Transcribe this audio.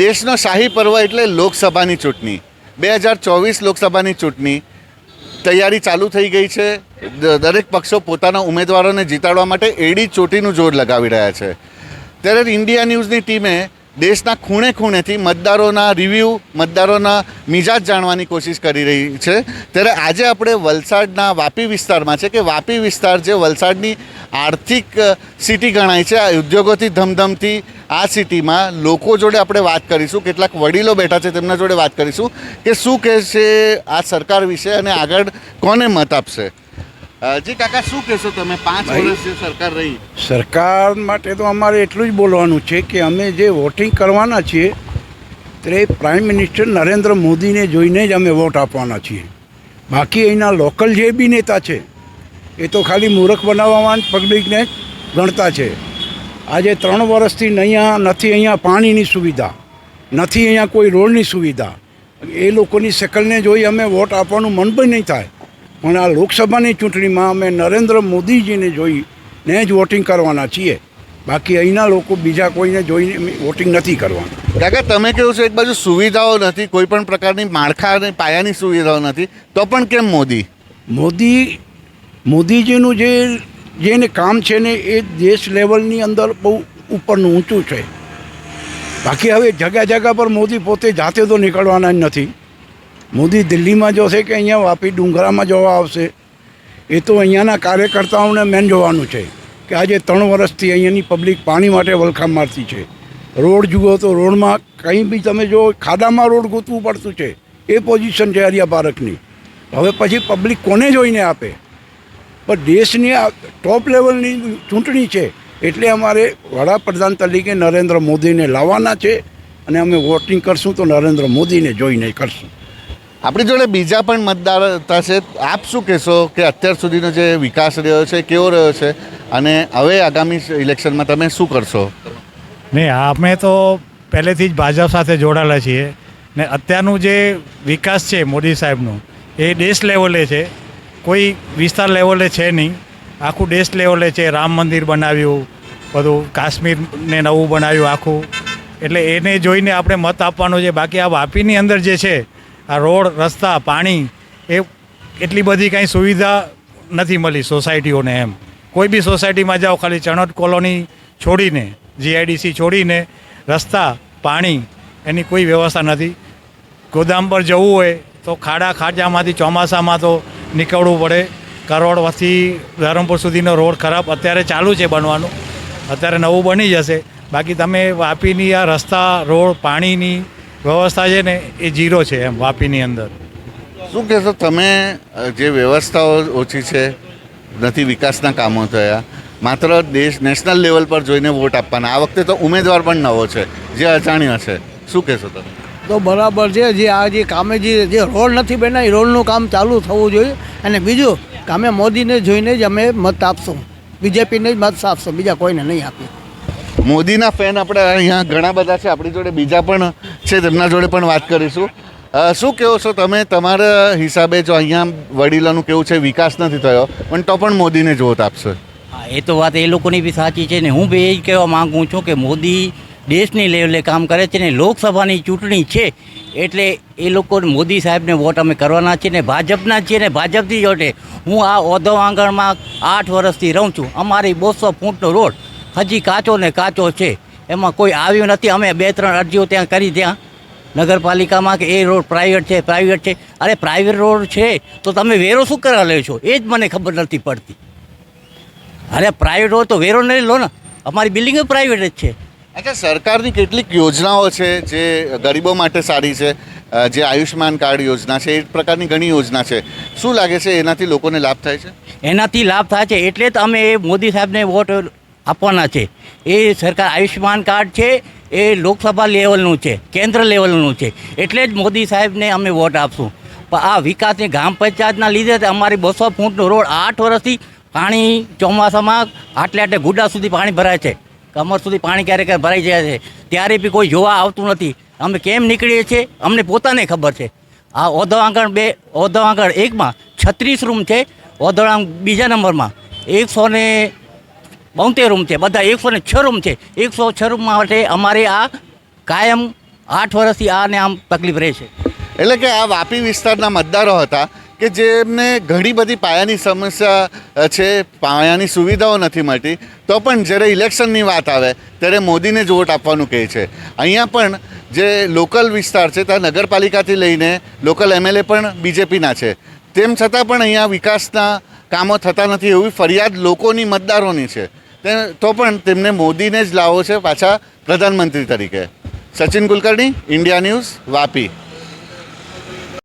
દેશનો શાહી પર્વ એટલે લોકસભાની ચૂંટણી. બે હજાર ચોવીસ લોકસભાની ચૂંટણી. તૈયારી ચાલુ થઈ ગઈ છે. દરેક પક્ષો પોતાના ઉમેદવારોને જીતાડવા માટે એડી ચોટીનું જોર લગાવી રહ્યા છે. ત્યારે ઇન્ડિયા ન્યૂઝની ટીમે દેશના ખૂણે ખૂણેથી મતદારોના રિવ્યૂ, મતદારોના મિજાજ જાણવાની કોશિશ કરી રહી છે. ત્યારે આજે આપણે વલસાડના વાપી વિસ્તારમાં છે કે વાપી વિસ્તાર જે વલસાડની આર્થિક સિટી ગણાય છે. આ ઉદ્યોગોથી ધમધમતી આ સિટીમાં લોકો જોડે આપણે વાત કરીશું કેટલાક વડીલો બેઠા છે તેમના જોડે વાત કરીશું કે શું કહે છે આ સરકાર વિશે અને આગળ કોને મત આપશે. જી કાકા શું કહેશો તમે? પાંચ. વર્ષ સરકાર રહી. સરકાર માટે તો અમારે એટલું જ બોલવાનું છે કે અમે જે વોટિંગ કરવાના છીએ તે પ્રાઇમ મિનિસ્ટર નરેન્દ્ર મોદીને જોઈને જ અમે વોટ આપવાના છીએ. બાકી અહીંના લોકલ જે બી નેતા છે એ તો ખાલી મૂર્ખ બનાવવામાં જ પબ્લિકને ગણતા છે. આજે ત્રણ વર્ષથી અહીંયા નથી અહીંયા પાણીની સુવિધા. નથી અહીંયા કોઈ રોડની સુવિધા. એ લોકોની શકલને જોઈ અમે વોટ આપવાનું મન પણ નહીં થાય. પણ આ લોકસભાની ચૂંટણીમાં અમે નરેન્દ્ર મોદીજીને જોઈને જ વોટિંગ કરવાના છીએ. બાકી અહીંના લોકો બીજા કોઈને જોઈને વોટિંગ નથી કરવાના. કાકા તમે કહ્યું છો એક બાજુ સુવિધાઓ નથી કોઈ પણ પ્રકારની માળખા અને પાયાની સુવિધાઓ નથી તો પણ કેમ મોદી? મોદી મોદીજીનું જે જેને કામ છે ને એ દેશ લેવલની અંદર બહુ ઉપરનું ઊંચું છે. બાકી હવે જગ્યા જગ્યા પર મોદી પોતે જાતે તો નીકળવાના જ નથી. મોદી દિલ્હીમાં જોશે કે અહીંયા વાપી ડુંગરામાં જોવા આવશે, એ તો અહીંયાના કાર્યકર્તાઓને મેન જોવાનું છે કે આજે ત્રણ વર્ષથી અહીંયાની પબ્લિક પાણી માટે વલખામ મારતી છે. રોડ જુઓ તો રોડમાં કંઈ બી તમે જો ખાડામાં રોડ ગોતવું પડતું છે, એ પોઝિશન છે હરિયા પારકની હવે પછી પબ્લિક કોને જોઈને આપે? પણ દેશની આ ટોપ લેવલની ચૂંટણી છે એટલે અમારે વડાપ્રધાન તરીકે નરેન્દ્ર મોદીને લાવવાના છે અને અમે વોટિંગ કરશું તો નરેન્દ્ર મોદીને જોઈને કરશું. આપણી જોડે બીજા પણ મતદારતા છે. આપ શું કહેશો કે અત્યાર સુધીનો જે વિકાસ રહ્યો છે કેવો રહ્યો છે? અને હવે આગામી ઇલેક્શનમાં તમે શું કરશો? નહીં અમે તો પહેલેથી જ ભાજપ સાથે જોડાયેલા છીએ. ને અત્યારનું જે વિકાસ છે મોદી સાહેબનું એ દેશ લેવલે છે. કોઈ વિસ્તાર લેવલે છે નહીં. આખું દેશ લેવલે છે. રામ મંદિર બનાવ્યું, બધું કાશ્મીરને નવું બનાવ્યું આખું. એટલે એને જોઈને આપણે મત આપવાનો છે. બાકી આ વાપીની અંદર જે છે, આ રોડ, રસ્તા, પાણી, એ એટલી બધી કાંઈ સુવિધા નથી મળી સોસાયટીઓને એમ. કોઈ બી સોસાયટીમાં જાઓ, ખાલી ચણોટ કોલોની છોડીને જીઆઈડીસી છોડીને, રસ્તા, પાણી, એની કોઈ વ્યવસ્થા નથી. ગોદામ પર જવું હોય તો ખાડા ખાડામાંથી ચોમાસામાં તો નીકળવું પડે. કરોડવાથી ધરમપુર સુધીનો રોડ ખરાબ અત્યારે ચાલુ છે બનવાનું. અત્યારે નવું બની જશે. બાકી તમે વાપીની આ રસ્તા, રોડ, પાણીની વ્યવસ્થા છે ને, એ જીરો છે એમ વાપીની અંદર. શું કહેશો તમે જે વ્યવસ્થાઓ ઓછી છે, નથી વિકાસના કામો થયા, માત્ર દેશ, નેશનલ લેવલ પર જોઈને વોટ આપવાના. આ વખતે તો ઉમેદવાર પણ નવો છે, જે અજાણ્યો છે. શું કહેશો તમે? તો બરાબર છે જે આ જે કામે જે જે રોડ નથી બન્યા એ રોડનું કામ ચાલુ થવું જોઈએ. અને બીજું કે અમે મોદીને જોઈને જ અમે મત આપશું. બીજેપીને જ મત આપશું બીજા કોઈને નહીં આપીએ. મોદીના ફેન આપણે અહીંયા ઘણા બધા છે આપણી જોડે બીજા પણ છે તેમના જોડે પણ વાત કરીશું. શું કહો છો તમે? તમારા હિસાબે જો અહીંયા વડીલોનું કેવું છે? વિકાસ નથી થયો પણ તો પણ મોદીને જોત આપશો આપશે. હા એ તો વાત એ લોકોની બી સાચી છે ને હું બી એ જ કહેવા માગું છું કે મોદી દેશની લેવલે કામ કરે છે ને લોકસભાની ચૂંટણી છે, એટલે એ લોકો મોદી સાહેબને વોટ અમે કરવાના છીએ ને ભાજપના છીએ ને ભાજપથી જોડે હું આ ઓધો આંગણમાં આઠ વર્ષથી રહું છું. અમારી બસો ફૂટનો રોડ હજી કાચો ને કાચો છે. એમાં કોઈ આવ્યું નથી. અમે બે ત્રણ અરજીઓ ત્યાં કરી ત્યાં. નગરપાલિકામાં કે એ રોડ પ્રાઇવેટ છે પ્રાઇવેટ છે. અરે પ્રાઇવેટ રોડ છે તો તમે વેરો શું કરવા લો છો? એ જ મને ખબર નથી પડતી. અરે પ્રાઇવેટ હોય તો વેરો નહીં લો ને. અમારી બિલ્ડિંગ પ્રાઇવેટ જ છે. અચ્છા, સરકારની કેટલીક યોજનાઓ છે જે ગરીબો માટે સારી છે જે આયુષ્યમાન કાર્ડ યોજના છે, એ પ્રકારની ઘણી યોજના છે. શું લાગે છે એનાથી લોકોને લાભ થાય છે? એનાથી લાભ થાય છે એટલે જ અમે મોદી સાહેબને વોટ આપવાના છે. એ સરકાર આયુષ્યમાન કાર્ડ છે, એ લોકસભા લેવલનું છે, કેન્દ્ર લેવલનું છે. એટલે જ મોદી સાહેબને અમે વોટ આપશું. પણ આ વિકાસની ગ્રામ પંચાયતના લીધે અમારી બસો ફૂટનો રોડ આઠ વર્ષથી પાણી ચોમાસામાં આટલે આટલે ગુડા સુધી પાણી ભરાય છે. કમર સુધી પાણી ક્યારેક ભરાઈ જાય છે. ત્યારે બી કોઈ જોવા આવતું નથી. અમે કેમ નીકળીએ છીએ? અમને પોતાને ખબર છે. આ ઓધો આંગણ બે ઓધો આંગણ એકમાં છત્રીસ રૂમ છે ઓધો આંગણ બીજા નંબરમાં એકસો ને બોતેર રૂમ છે. બધા એકસો ને છ રૂમ છે. એકસો છ રૂમ માટે અમારે આ કાયમ આઠ વર્ષથી આને આમ તકલીફ રહે છે. એટલે કે આ વાપી વિસ્તારના મતદારો હતા કે જેમને ઘણી બધી પાયાની સમસ્યા છે, પાયાની સુવિધાઓ નથી મળતી, તો પણ જ્યારે ઇલેક્શનની વાત આવે, ત્યારે મોદીને જ વોટ આપવાનું કહે છે. અહીંયા પણ જે લોકલ વિસ્તાર છે, ત્યાં નગરપાલિકાથી લઈને લોકલ એમએલએ પણ બીજેપીના છે. તેમ છતાં પણ અહીંયા વિકાસના કામો થતા નથી એવી ફરિયાદ લોકોની મતદારોની છે. તે, તો પણ તેમને મોદીને જ લાવો છે પાછા પ્રધાનમંત્રી તરીકે. Sachin Kulkarni, India news, Vapi.